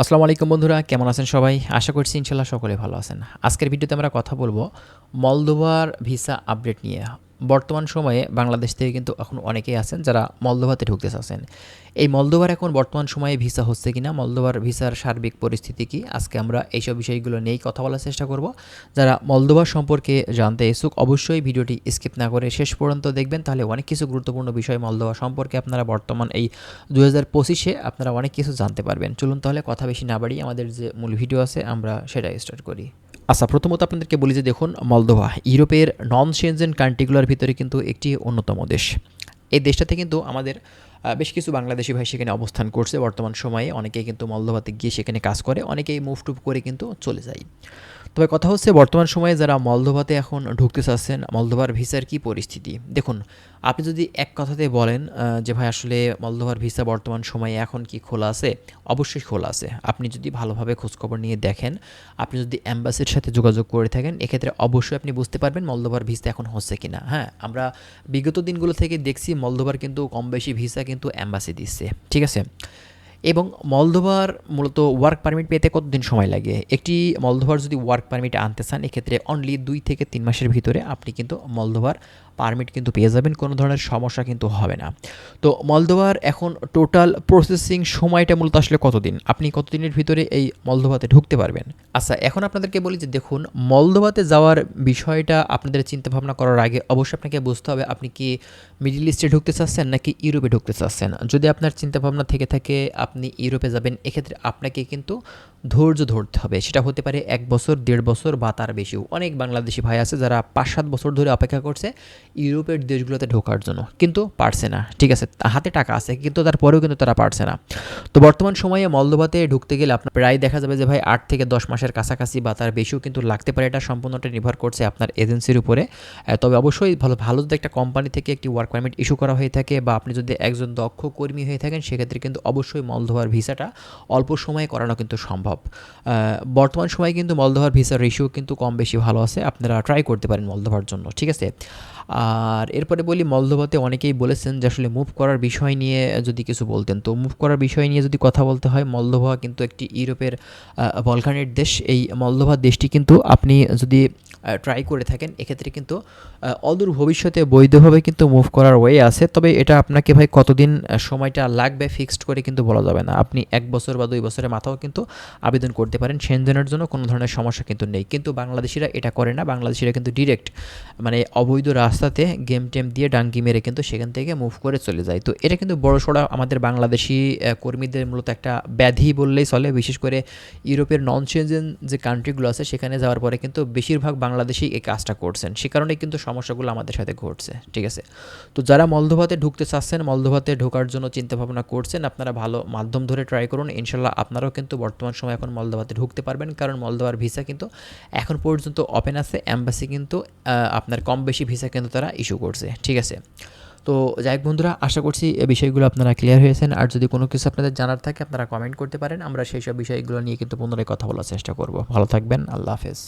আসসালামু আলাইকুম বন্ধুরা, কেমন আছেন সবাই? আশা করছি ইনশাল্লাহ সকলে ভালো আছেন। আজকের ভিডিওতে আমরা কথা বলব মলদোভার ভিসা আপডেট নিয়ে। বর্তমান সময়ে বাংলাদেশ থেকে কিন্তু এখন অনেকেই আছেন যারা মলদোভাতে ঢুকতে চাচ্ছেন। এই মলদোভার এখন বর্তমান সময়ে ভিসা হচ্ছে কিনা, মলদোভার ভিসার সার্বিক পরিস্থিতি কি? আজকে আমরা এইসব বিষয়গুলো নিয়েই কথা বলার চেষ্টা করব। যারা মলদোভার সম্পর্কে জানতে ইচ্ছুক, অবশ্যই ভিডিওটি স্কিপ না করে শেষ পর্যন্ত দেখবেন। তাহলে অনেক কিছু গুরুত্বপূর্ণ বিষয় মলদোভা সম্পর্কে আপনারা বর্তমান এই দু হাজার পঁচিশে আপনারা অনেক কিছু জানতে পারবেন। চলুন তাহলে কথা বেশি না বাড়িয়ে আমাদের যে মূল ভিডিও আছে, আমরা সেটা স্টার্ট করি। আচ্ছা প্রথমত আপনাদেরকে বলি যে দেখুন, মলদোভা ইউরোপের নন সেনজেন কান্ট্রিগুলোর ভিতরে কিন্তু একটি অন্যতম দেশ। এই দেশটাতে কিন্তু আমাদের বেশ কিছু বাংলাদেশি ভাই সেখানে অবস্থান করছে। বর্তমান সময়ে অনেকেই কিন্তু মলদোভাতে গিয়ে সেখানে কাজ করে, অনেকেই মুভ টুভ করে কিন্তু চলে যায়। তবে কথা হচ্ছে, বর্তমান সময়ে যারা মলদোভাতে এখন ঢুকতে চাচ্ছেন মলদোভার ভিসার কি পরিস্থিতি? দেখুন, আপনি যদি এক কথাতে বলেন যে ভাই আসলে মলদোভার ভিসা বর্তমান সময়ে এখন কি খোলা আছে? অবশ্যই খোলা আছে। আপনি যদি ভালোভাবে খোঁজখবর নিয়ে দেখেন, আপনি যদি অ্যাম্বাসির সাথে যোগাযোগ করে থাকেন, এক্ষেত্রে অবশ্যই আপনি বুঝতে পারবেন মলদোভার ভিসা এখন হচ্ছে কিনা। হ্যাঁ আমরা বিগত দিনগুলো থেকে দেখছি মলদোভার কিন্তু কম বেশি ভিসা কিন্তু অ্যাম্বাসি দিচ্ছে। ঠিক আছে? এবং মলদোভার মূলত ওয়ার্ক পারমিট পেতে কতদিন সময় লাগে? একটি মলদোভার যদি ওয়ার্ক পারমিট আনতে চান, এক্ষেত্রে অনলি দুই থেকে তিন মাসের ভিতরে আপনি কিন্তু মলদোভার পারমিট কিন্তু পেয়ে যাবেন, কোনো ধরনের সমস্যা কিন্তু হবে না। তো মলদোভার এখন টোটাল প্রসেসিং সময়টা মূলত আসলে কতদিন? আপনি কতদিনের ভিতরে এই মলদোভাতে ঢুকতে পারবেন? আচ্ছা এখন আপনাদেরকে বলি যে দেখুন, মলদোভাতে যাওয়ার বিষয়টা আপনাদের চিন্তা ভাবনা করার আগে অবশ্যই আপনাকে বুঝতে হবে আপনি কি মিডিল ইস্টে ঢুকতে চাচ্ছেন নাকি ইউরোপে ঢুকতে চাচ্ছেন। যদি আপনার চিন্তা ভাবনা থেকে থাকে আপনি ইউরোপে যাবেন, এক্ষেত্রে আপনাকে কিন্তু ধৈর্য ধরতে হবে। সেটা হতে পারে এক বছর, দেড় বছর বা তার বেশিও। অনেক বাংলাদেশি ভাই আছে যারা পাঁচ সাত বছর ধরে অপেক্ষা করছে ইউরোপের দেশগুলোতে ঢোকার জন্য, কিন্তু পারছে না। ঠিক আছে হাতে টাকা আছে, কিন্তু তারপরেও কিন্তু তারা পারছে না। তো বর্তমান সময়ে মলদোভাতে ঢুকতে গেলে আপনার প্রায় দেখা যাবে যে, ভাই, আট থেকে দশ মাসের কাছাকাছি বা তার বেশিও কিন্তু লাগতে পারে। এটা সম্পূর্ণটা নির্ভর করছে আপনার এজেন্সির উপরে। তবে অবশ্যই ভালো ভালো যদি একটা কোম্পানি থেকে একটি ওয়ার্ক পারমিট ইস্যু করা হয়ে থাকে বা আপনি যদি একজন দক্ষ কর্মী হয়ে থাকেন, সেক্ষেত্রে কিন্তু অবশ্যই মলদোভার ভিসাটা অল্প সময়ে করানো কিন্তু সম্ভব। বর্তমান সময়ে কিন্তু মলদোভার ভিসার রেশিও কিন্তু কম বেশি ভালো আছে, আপনারা ট্রাই করতে পারেন মলদোভার জন্য, ঠিক আছে? আর এরপরে বলি, মলদোভাতে অনেকেই বলেছেন যে আসলে মুভ করার বিষয় নিয়ে যদি কিছু বলতেন। তো মুভ করার বিষয় নিয়ে যদি কথা বলতে হয়, মলদোভা কিন্তু একটি ইউরোপের বলকানের দেশ। এই মলদোভা দেশটি কিন্তু আপনি যদি ট্রাই করে থাকেন, এক্ষেত্রে কিন্তু অদূর ভবিষ্যতে বৈধভাবে কিন্তু মুভ করার ওয়ে আছে। তবে এটা আপনাকে ভাই কতদিন সময়টা লাগবে ফিক্সড করে কিন্তু বলা যাবে না। আপনি এক বছর বা দুই বছরের মাথাও কিন্তু আবেদন করতে পারেন। সেনজেনের জন্য কোনো ধরনের সমস্যা কিন্তু নেই। কিন্তু বাংলাদেশিরা এটা করে না। বাংলাদেশিরা কিন্তু ডিরেক্ট মানে অবৈধ রাস্তাতে গেম টেম দিয়ে ডাঙ্গি মেরে কিন্তু সেখান থেকে মুভ করে চলে যায়। তো এটা কিন্তু বড় সড়া আমাদের বাংলাদেশি কর্মীদের মূলত একটা ব্যাধি বললেই চলে। বিশেষ করে ইউরোপের নন সেনজেন যে কান্ট্রিগুলো আছে, সেখানে যাওয়ার পরে কিন্তু বেশিরভাগ বাংলাদেশি এই কাজটা করছেন। সে কারণে কিন্তু সমস্যাগুলো আমাদের সাথে ঘটছে, ঠিক আছে? তো যারা মলদোভাতে ঢুকতে চাচ্ছেন, মলদোভাতে ঢোকার জন্য চিন্তাভাবনা করছেন, আপনারা ভালো মাধ্যম ধরে ট্রাই করুন। ইনশাল্লাহ আপনারাও কিন্তু বর্তমান সময় এখন মলদোভাতে ঢুকতে পারবেন, কারণ মলদোভার ভিসা কিন্তু এখন পর্যন্ত ওপেন আছে। অ্যাম্বাসি কিন্তু আপনার কম বেশি ভিসা কিন্তু তারা ইস্যু করছে, ঠিক আছে? তো যাই বন্ধুরা, আশা করছি এই বিষয়গুলো আপনারা ক্লিয়ার হয়েছেন। আর যদি কোনো কিছু আপনাদের জানার থাকে, আপনারা কমেন্ট করতে পারেন। আমরা সেই সব বিষয়গুলো নিয়ে কিন্তু পুনরায় কথা বলার চেষ্টা করব। ভালো থাকবেন, আল্লাহ হাফেজ।